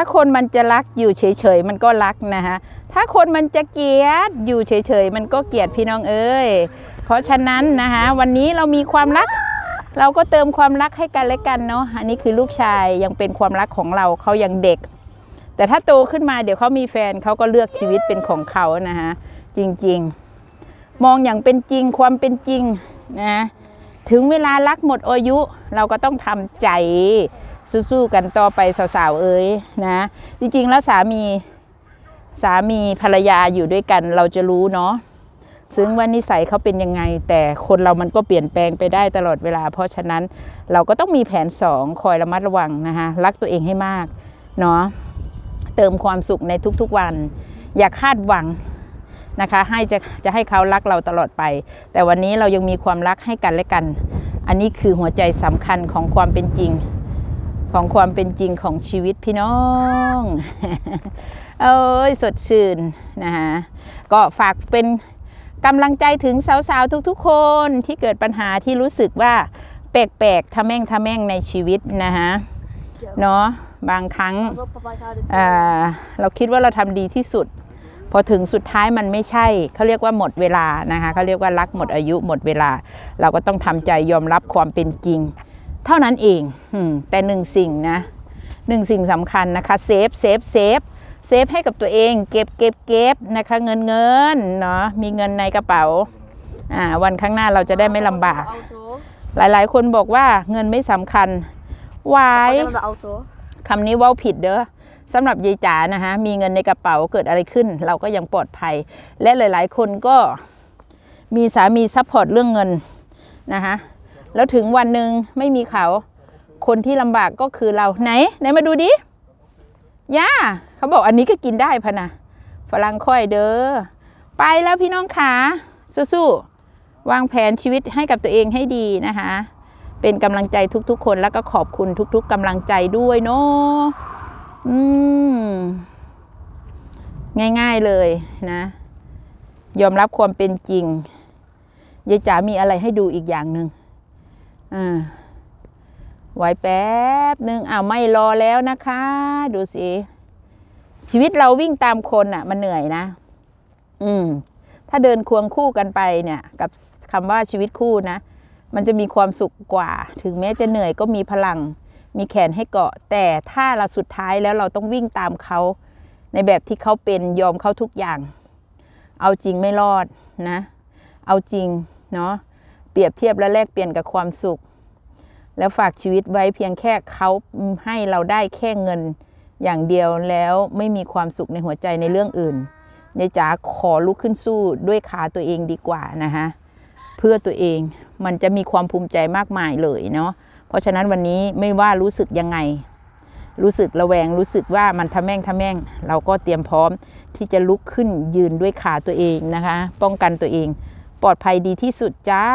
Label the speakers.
Speaker 1: ถ้าคนมันจะรักอยู่เฉยๆมันก็รักนะคะถ้าคนมันจะเกลียดอยู่เฉยๆมันก็เกลียดพี่น้องเอ้ยเพราะฉะนั้นนะคะวันนี้เรามีความรัก เราก็เติมความรักให้กันและกันเนาะอันนี้คือลูกชายยังเป็นความรักของเราเขายังเด็ก แต่ถ้าโตขึ้นมาเดี๋ยวเขามีแฟนเขาก็เลือกชีวิตเป็นของเขานะคะจริงๆ มองอย่างเป็นจริงความเป็นจริงนะถึงเวลารักหมดอายุเราก็ต้องทำใจ สู้ๆกันต่อไปสาวๆเอ้ยนะ จริงๆแล้วสามีสามีภรรยาอยู่ด้วยกันเราจะรู้เนาะซึ่งว่านิสัยเขาเป็นยังไง แต่คนเรามันก็เปลี่ยนแปลงไปได้ตลอดเวลา เพราะฉะนั้นเราก็ต้องมีแผนสองคอยระมัดระวังนะคะรักตัวเองให้มากเนาะเติมความสุขในทุกๆวัน อย่าคาดหวังนะคะ ให้จะจะให้เขารักเราตลอดไป แต่วันนี้เรายังมีความรักให้กันและกัน อันนี้คือหัวใจสำคัญของความเป็นจริง ของความเป็นจริงของชีวิตพี่น้อง เอ้ยสดชื่นนะคะก็ฝากเป็นกำลังใจถึงสาวๆ ทุกๆ คนที่เกิดปัญหาที่รู้สึกว่าแปลกๆทะแม่งทะแม่งในชีวิตนะคะเนาะบางครั้ง
Speaker 2: Look, Papa, how to
Speaker 1: อ่าเราคิดว่าเราทำดีที่สุด พอถึงสุดท้ายมันไม่ใช่เขาเรียกว่าหมดเวลานะคะเขาเรียกว่ารักหมดอายุหมดเวลา เราก็ต้องทำใจยอมรับความเป็นจริง เท่านั้นเองอืมแต่หนึ่งสิ่งนะหนึ่งสิ่งสำคัญนะคะเซฟเซฟเซฟเซฟให้กับตัวเอง เก็บเก็บเก็บนะคะ เงินเงินเนาะมีเงินในกระเป๋าอ่าวันข้างหน้าเราจะได้ไม่ลำบาก
Speaker 2: auto.
Speaker 1: หลายๆ คนบอกว่าเงินไม่สำคัญวาย
Speaker 2: Papa, the auto.
Speaker 1: คำนี้เว่าผิดเด้อสำหรับยายจ๋านะคะมีเงินในกระเป๋าเกิดอะไรขึ้น เราก็ยังปลอดภัย และหลาย ๆ คนก็มีสามีซัพพอร์ตเรื่องเงินนะคะ แล้วถึงวันหนึ่งไม่มีเขา คนที่ลำบากก็คือเราไหนไหนมาดูดิย่าเขาบอกอันนี้ก็กินได้พะนะฝรั่งค่อยเด้อไปแล้วพี่น้องขาสู้ๆวางแผนชีวิตให้กับตัวเองให้ดีนะคะ เป็นกำลังใจทุกๆ คนแล้วก็ขอบคุณทุก ๆกำลังใจด้วยเนาะอืมง่ายๆเลยนะ ยอมรับความเป็นจริงยายจ๋ามีอะไรให้ดูอีกอย่างหนึ่ง อ่าไว้แป๊บหนึ่งอ้าวไม่รอแล้วนะคะ ดูสิ ชีวิตเราวิ่งตามคนอะ มันเหนื่อยนะ อืม ถ้าเดินควงคู่กันไปเนี่ย กับคำว่าชีวิตคู่นะ มันจะมีความสุขกว่า ถึงแม้จะเหนื่อยก็มีพลัง มีแขนให้เกาะ แต่ถ้าเราสุดท้ายแล้วเราต้องวิ่งตามเขา ในแบบที่เขาเป็นยอมเขาทุกอย่าง เอาจริงไม่รอดนะ เอาจริงเนาะ รียบเทียบและแลกเปลี่ยนกับความสุข แล้วฝากชีวิตไว้เพียงแค่เขาให้เราได้แค่เงินอย่างเดียวแล้วไม่มีความสุขในหัวใจในเรื่องอื่นยายจ๋าขอลุกขึ้นสู้ด้วยขาตัวเองดีกว่านะคะเพื่อตัวเองมันจะมีความภูมิใจมากมายเลยเนาะเพราะฉะนั้นวันนี้ไม่ว่ารู้สึกยังไง รู้สึกระแวงรู้สึกว่ามันทะแม่งทะแม่ง เราก็เตรียมพร้อมที่จะลุกขึ้นยืนด้วยขาตัวเองนะคะ ป้องกันตัวเอง ปลอดภัยดีที่สุดจ้า